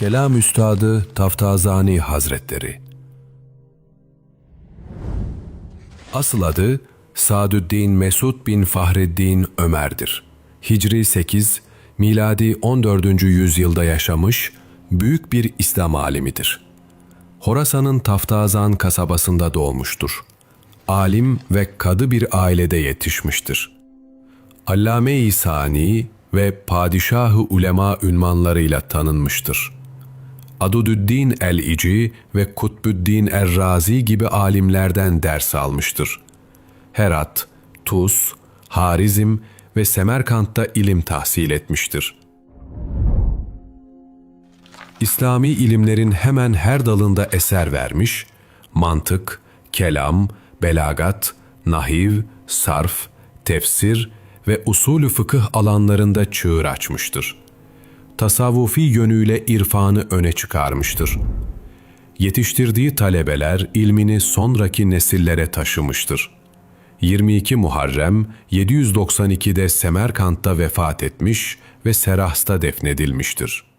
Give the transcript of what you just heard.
Kelam Üstadı Taftazani Hazretleri Asıl adı Sadüddin Mesud bin Fahreddin Ömer'dir. Hicri 8, miladi 14. yüzyılda yaşamış büyük bir İslam alimidir. Horasan'ın Taftazan kasabasında doğmuştur. Alim ve kadı bir ailede yetişmiştir. Allame-i Sani ve Padişahı Ulema ünvanlarıyla tanınmıştır. Adudüddin el-İci ve Kutbüddin er-Razi gibi alimlerden ders almıştır. Herat, Tuz, Harizm ve Semerkant'ta ilim tahsil etmiştir. İslami ilimlerin hemen her dalında eser vermiş, mantık, kelam, belagat, nahiv, sarf, tefsir ve usulü fıkıh alanlarında çığır açmıştır. Tasavvufi yönüyle irfanı öne çıkarmıştır. Yetiştirdiği talebeler ilmini sonraki nesillere taşımıştır. 22 Muharrem 792'de Semerkant'ta vefat etmiş ve Serahs'ta defnedilmiştir.